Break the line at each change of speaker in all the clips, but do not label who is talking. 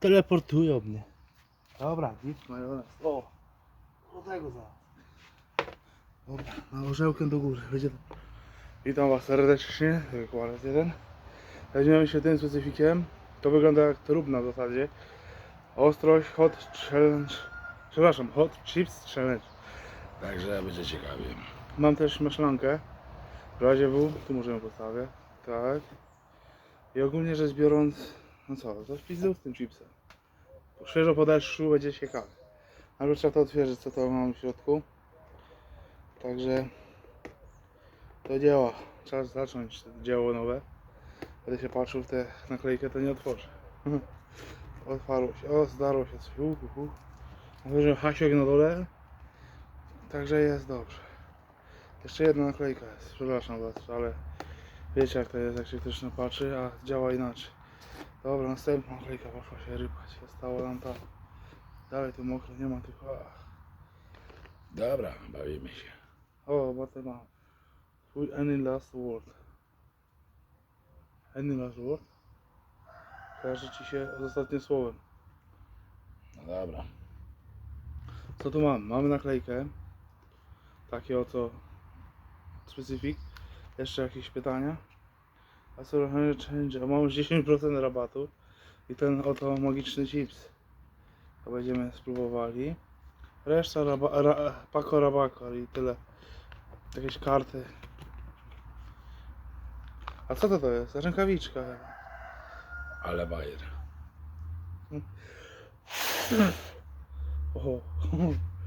teleportują mnie. Dobra, nic majonez. O, do tego zaraz. Dobra, na orzełkę do góry. Będzie... Witam Was serdecznie, Kłares 1. Weźmiemy się tym specyfikiem. To wygląda jak trudna w zasadzie. Ostrość Hot Challenge. Przepraszam, Hot Chips Challenge.
Także będzie ciekawie.
Mam też maślankę. W razie W, tu możemy postawię. Tak. I ogólnie rzecz biorąc, no co, to pizdu z tym chipsem. Świeżo po deszczu będzie ciekawe. Ale trzeba to otwierać, co to mam w środku. Także to działa. Trzeba zacząć to dzieło nowe. Będę się patrzył w tę naklejkę, to nie otworzę. Otwarło się, o zdarło się coś. Uh, uh, uh. Hasiok na dole. Także jest dobrze. Jeszcze jedna naklejka jest, przepraszam was, ale wiecie jak to jest, jak się ktoś napatrzy, a działa inaczej. Dobra, następna naklejka poszła się rypać, została nam ta. Dalej tu mokro, nie ma tych. Ach.
Dobra, bawimy się.
O, bo to ma. Twój any last word. Any last word? Kojarzy ci się z ostatnim słowem.
No dobra.
Co tu mam? Mamy naklejkę. Takie oto specyfik. Jeszcze jakieś pytania? A co change? Mam już 10% rabatu. I ten oto magiczny chips. To będziemy spróbowali. Reszta raba, ra, pako i tyle. Jakieś karty. A co to to jest? Rękawiczka chyba.
Ale bajer.
Oho.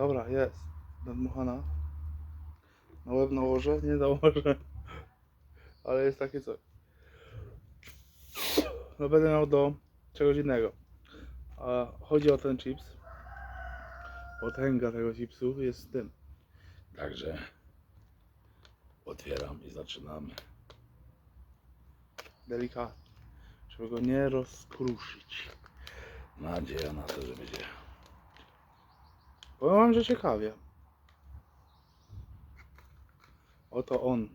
Dobra, jest. Nadmuchana. Na łeb nałożę? Nie nałożę. Ale jest takie coś. No będę miał do czegoś innego. A chodzi o ten chips. Potęga tego chipsu jest z tym.
Także otwieram i zaczynamy.
delikatnie, żeby go nie rozkruszyć.
Nadzieja na to, że będzie.
Powiem wam, że ciekawie. Oto on.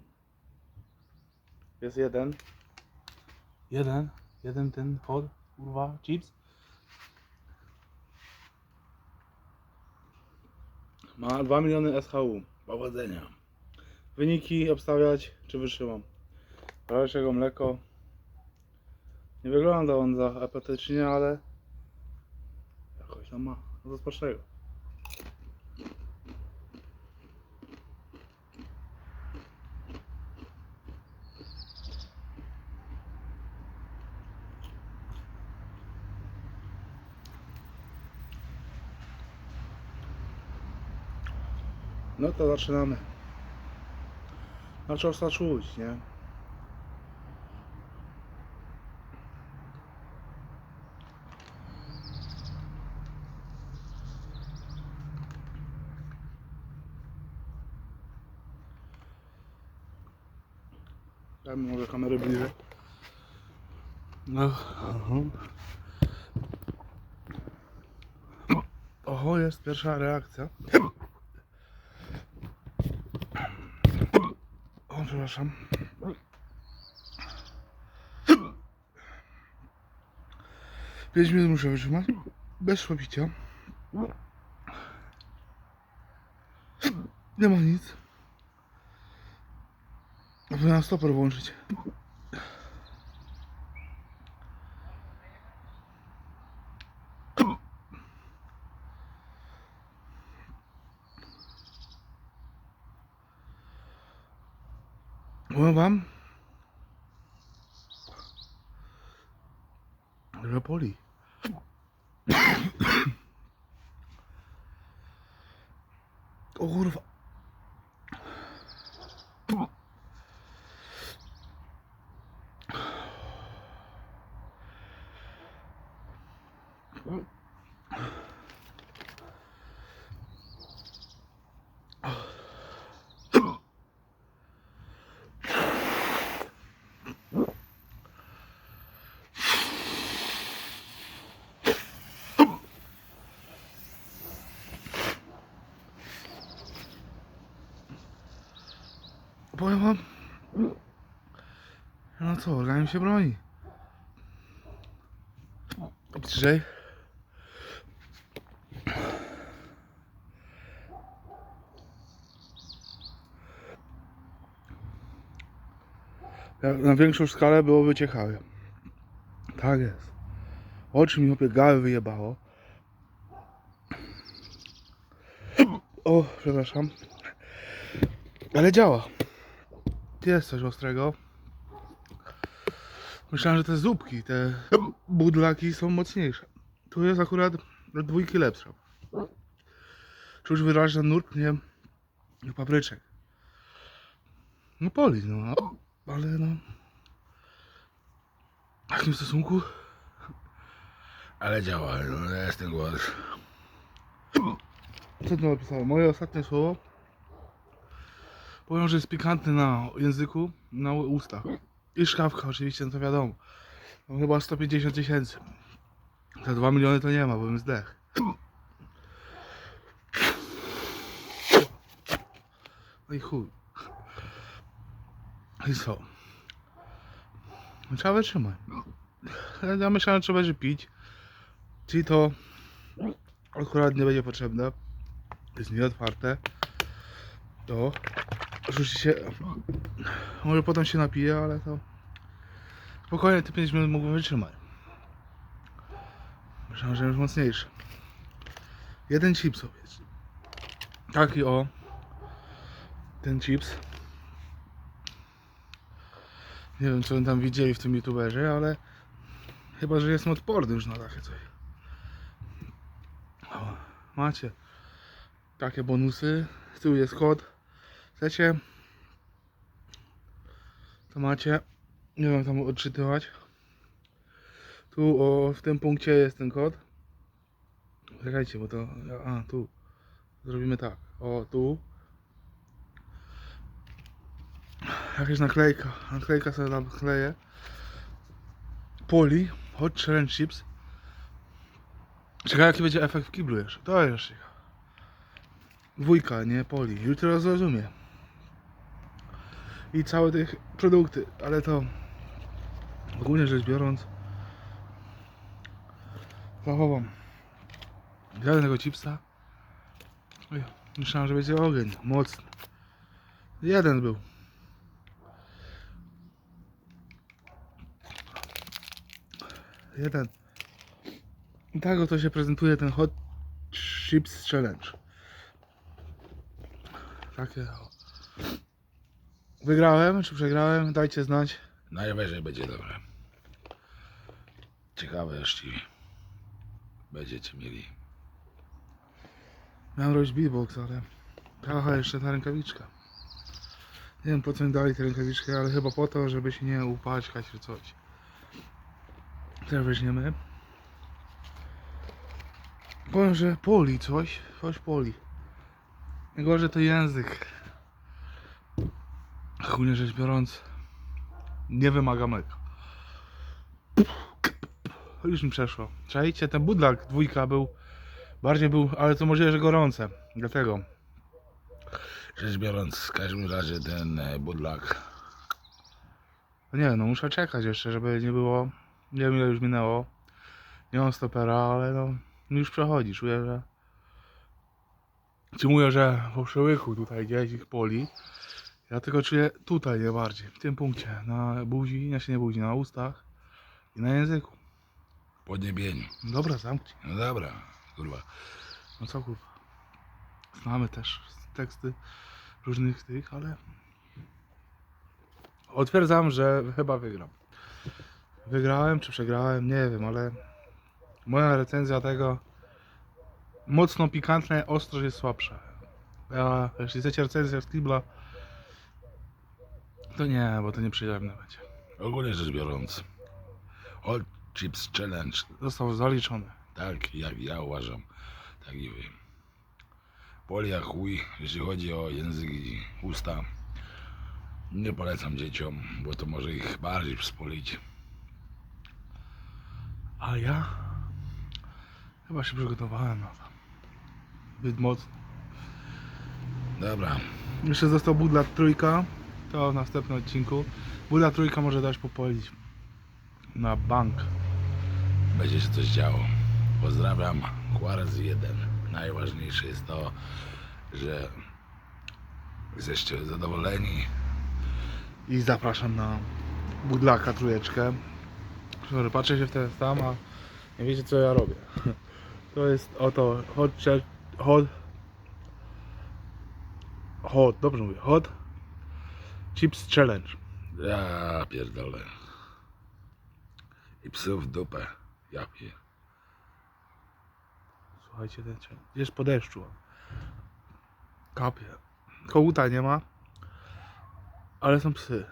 Jest jeden. Jeden. Jeden ten hot, kurwa, chips. Ma 2 miliony SHU.
Powodzenia.
Wyniki obstawiać, czy wytrzymam. Brałeczego mleko. Nie wygląda on za apetycznie, ale jakoś tam ma. No No to zaczynamy. Na czas czuć, nie? Dajmy może kamerę bliżej. No. aha. Jest pierwsza reakcja. O, przepraszam. Pięć minut muszę wytrzymać. Bez szłapicia. Nie ma nic. Powinienem stoper włączyć. Powiem wam, że boli. Powiem wam, no co, organizm się broni. Bliżej. Na większą skalę byłoby ciekawie. Tak jest. Oczy mi opiegały, wyjebało. O, przepraszam. Ale działa. Jest coś ostrego. Myślałem, że te zupki, te budlaki są mocniejsze. Tu jest akurat dwójki lepsza. Czuć wyraźny nurt, nie papryczek. No poli, no. Ale no... W jakim stosunku?
Ale działa, no ja jestem głos.
Co tu napisałem? Moje ostatnie słowo. Powiem, że jest pikantny na języku, na ustach. I szkawka oczywiście, no to wiadomo. Mam chyba 150 tysięcy. Te 2 miliony to nie ma, bo bym zdech. No i chuj. I co? No Trzeba wytrzymać. Ja myślałem, że trzeba będzie pić. Czyli to akurat nie będzie potrzebne. Jest nieotwarte. To rzuci się. Może potem się napije, ale to. Spokojnie te 5 minut mógłbym wytrzymać. Myślałem, że jest mocniejszy. Jeden chips sobie. Taki o. Ten chips. Nie wiem co oni tam widzieli w tym youtuberze, ale chyba, że jestem odporny już na takie coś. O, macie takie bonusy. Z tyłu jest kod. Chcecie? To macie. Nie wiem tam odczytywać. Tu o, w tym punkcie jest ten kod. Czekajcie, bo to. A, tu. Zrobimy tak. O, tu. Jakaś naklejka. Naklejka sobie nakleję. Poli. Hot Challenge Chips. Czekaj, jaki będzie efekt w kiblu jeszcze. To jeszcze. Dwójka, nie poli. Jutro zrozumie. I całe tych produkty, ale to ogólnie rzecz biorąc zachowam. Zjadłem chipsa. Oj, myślałem, że będzie ogień. Mocny. Jeden był. Jeden. I tak oto się prezentuje ten Hot Chips Challenge. Takie. Wygrałem czy przegrałem? Dajcie znać.
Najwyżej będzie dobre. Ciekawe, jeśli będziecie mieli.
Miałem robić beatbox, ale. Aha, jeszcze ta rękawiczka. Nie wiem po co mi dali tę rękawiczkę, ale chyba po to, żeby się nie upaćkać czy coś. Teraz weźmiemy. Powiem, że poli coś. Coś poli. Najgorzej to język. Ogólnie rzecz biorąc, nie wymaga mleka. Już mi przeszło. Czajcie, ten budlak dwójka był, bardziej był, ale to możliwe, że gorące. Dlatego.
Rzecz biorąc, w każdym razie ten e, budlak
No nie, no muszę czekać jeszcze, żeby nie było, nie wiem ile już minęło. Nie mam stopera, ale no, już przechodzi, czuję, że... Czy mówię, że po przełyku tutaj gdzieś ich poli, ja tylko czuję tutaj nie bardziej, w tym punkcie, na buzi, znaczy nie buzi, na ustach i na języku.
podniebieniu.
Dobra, zamknij.
No dobra, kurwa.
No co kurwa. Znamy też teksty różnych tych, ale... Otwierdzam, że chyba wygram. Wygrałem czy przegrałem, nie wiem, ale moja recenzja tego mocno pikantne, ostrość jest słabsza. Ja, jeśli chcecie recenzję z Kibla, to nie, bo to nieprzyjemne będzie.
Ogólnie rzecz biorąc, Hot Chips Challenge,
Został zaliczony.
tak jak ja uważam, tak i wy. Poli jak chuj, jeśli chodzi o język i usta. Nie polecam dzieciom, bo to może ich bardziej spolić.
A ja chyba się przygotowałem na to. Zbyt mocno.
Dobra,
Jeszcze został budlat trójka. To w następnym odcinku. Buda trójka może dać popolić na bank.
Będzie się coś działo. Pozdrawiam. Juarez 1. Najważniejsze jest to, że jesteście zadowoleni.
I zapraszam na budlaka trójeczkę. Sorry, patrzę się w ten tam, a nie wiecie co ja robię. To jest oto hot, hot, hot, dobrze mówię, hot chips challenge.
Ja pierdolę. I psów w dupę. Ja pier...
Słuchajcie, ten challenge. Jest po deszczu. Kapie. Kołuta nie ma, ale są psy.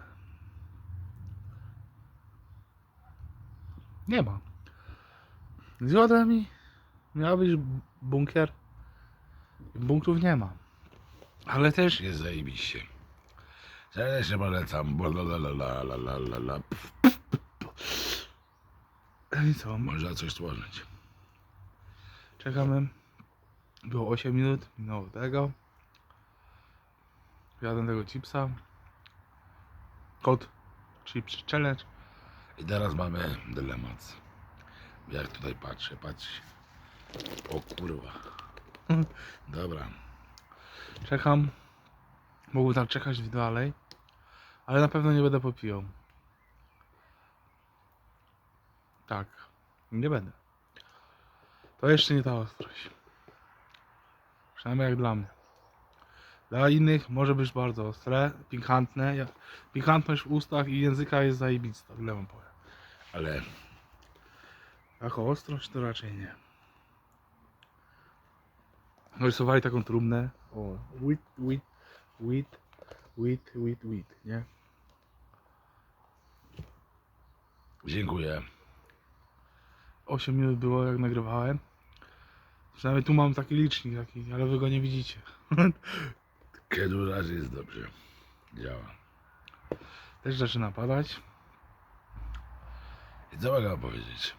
Nie ma. Zjadłem mi. Miał być bunkier. Bunkrów nie ma. Ale też
Jest zajebiście. Serdecznie polecam. Blalalala.
I co?
Można coś stworzyć.
Czekamy. Było 8 minut, minęło tego. Jadłem tego chipsa. Kod Chips Challenge.
I teraz mamy dylemat. Jak tutaj patrzę, patrz. O kurwa. Dobra.
Czekam. Mógłbym tam czekać dalej. Ale na pewno nie będę popijał. Tak. Nie będę. To jeszcze nie ta ostrość. Przynajmniej jak dla mnie. Dla innych może być bardzo ostre, pikantne. Pikantność w ustach i języka jest zajebista, tyle wam powiem.
Ale
Jako ostrość to raczej nie. Rysowali taką trumnę. O, wheat, wheat, wheat, wheat, wheat, wheat, nie?
dziękuję.
8 minut było jak nagrywałem. Przynajmniej tu mam taki licznik taki, ale wy go nie widzicie.
Kiedy razy jest dobrze. Działa.
Też zaczyna padać.
I co mogę powiedzieć?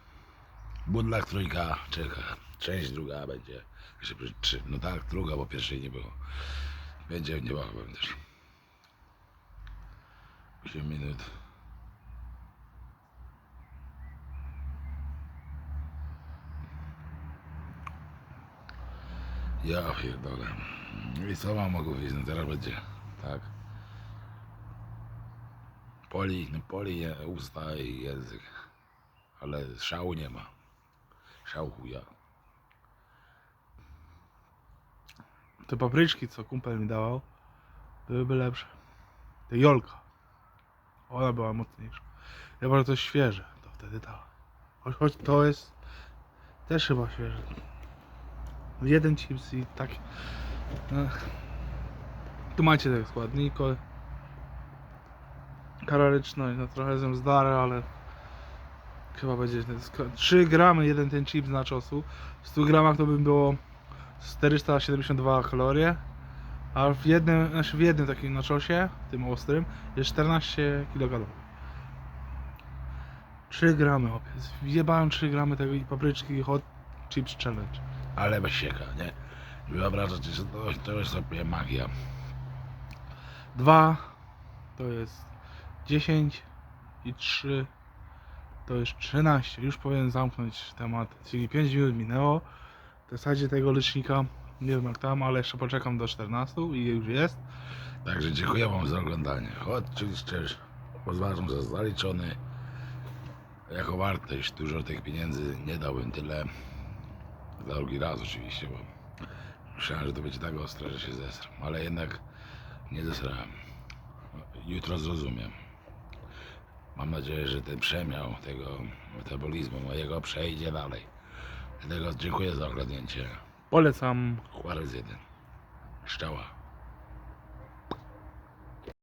Budlak trójka czeka. Część druga będzie. Jeszcze. No tak, druga, bo pierwszej nie było. Będzie niebawem też. 8 minut. Ja pierdolę. I co mam mogę powiedzieć? No teraz będzie. Tak. Poli, no poli usta i język. Ale szału nie ma. Szału chuja.
Te papryczki, co kumpel mi dawał, byłyby lepsze. Te jolka. Ona była mocniejsza. Że to jest świeże, to wtedy tak. Choć, choć to jest też chyba świeże. Jeden chips i tak. Ech. Tu macie te składniki. Kaloryczność, no trochę jestem zdary, ale chyba będzie 3 gramy jeden ten chip na czosu. W 100 gramach to by było 472 kalorie, a w jednym, znaczy w jednym takim naczosie, tym ostrym, jest 14 kilokalorii. 3 gramy, chłopie. Wjebałem 3 gramy tego i papryczki hot chips challenge.
Ale bez sieka, nie? Wyobrażacie sobie, to, to jest sobie magia.
2 to jest 10 i 3 to jest 13. Już powinien zamknąć temat, czyli 5 minut minęło. Zasadzie tego licznika nie wiem jak tam, ale jeszcze poczekam do 14 i już jest.
Także dziękuję wam za oglądanie. Oczywiście uważam za zaliczony. Jako wartość dużo tych pieniędzy nie dałbym tyle. Za drugi raz oczywiście, bo myślałem, że to będzie tak ostre, że się zesram. Ale jednak nie zesrałem. Jutro zrozumiem. Mam nadzieję, że ten przemiał tego metabolizmu mojego przejdzie dalej. Dlatego dziękuję za oglądnięcie.
Polecam
Juarez 1. Szczała.